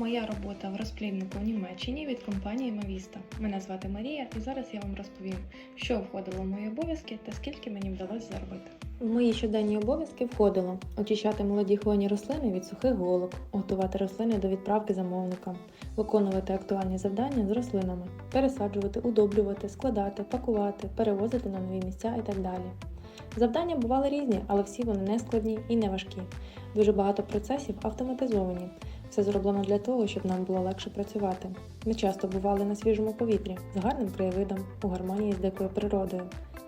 Моя робота в розпліднику в Німеччині від компанії Мавіста. Мене звати Марія, і зараз я вам розповім, що входило в мої обов'язки та скільки мені вдалося заробити. В мої щоденні обов'язки входило очищати молоді хвойні рослини від сухих голок, готувати рослини до відправки замовникам, виконувати актуальні завдання з рослинами, пересаджувати, удобрювати, складати, пакувати, перевозити на нові місця і так далі. Завдання бували різні, але всі вони не складні і не важкі. Дуже багато процесів автоматизовані. Все зроблено для того, щоб нам було легше працювати. Ми часто бували на свіжому повітрі з гарним краєвидом, у гармонії з дикою природою.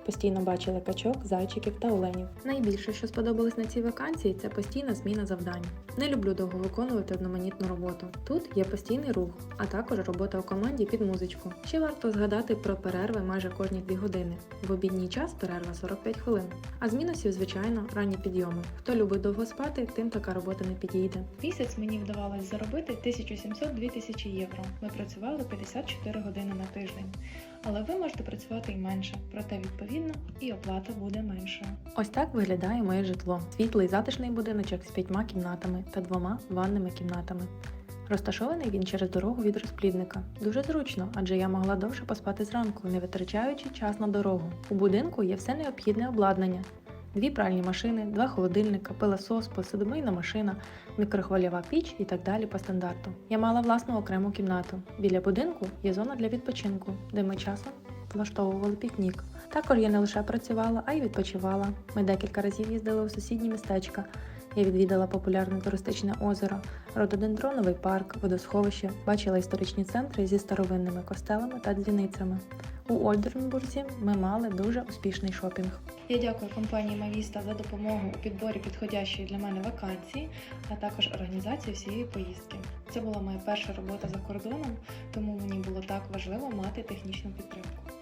Постійно бачили качок, зайчиків та оленів. Найбільше, що сподобалось на цій вакансії, це постійна зміна завдань. Не люблю довго виконувати одноманітну роботу. Тут є постійний рух, а також робота у команді під музичку. Ще варто згадати про перерви майже кожні 2 години. В обідній час перерва 45 хвилин. А з мінусів, звичайно, ранні підйоми. Хто любить довго спати, тим така робота не підійде. Місяць мені вдавалось заробити 1700-2000 євро. Ми працювали 54 години на тиждень. Але ви можете працювати і менше, проте відповідно і оплата буде меншою. Ось так виглядає моє житло. Світлий затишний будиночок з п'ятьма кімнатами та двома ванними кімнатами. Розташований він через дорогу від розплідника. Дуже зручно, адже я могла довше поспати зранку, не витрачаючи час на дорогу. У будинку є все необхідне обладнання: дві пральні машини, два холодильника, пилосос, посудомийна машина, мікрохвильова піч і так далі по стандарту. Я мала власну окрему кімнату. Біля будинку є зона для відпочинку, де ми часом влаштовували пікнік. Також я не лише працювала, а й відпочивала. Ми декілька разів їздили у сусідні містечка. Я відвідала популярне туристичне озеро, рододендроновий парк, водосховище, бачила історичні центри зі старовинними костелами та дзвіницями. У Ольдернбурзі ми мали дуже успішний шопінг. Я дякую компанії Мавіста за допомогу у підборі підходящої для мене вакансії, а також організації всієї поїздки. Це була моя перша робота за кордоном, тому мені було так важливо мати технічну підтримку.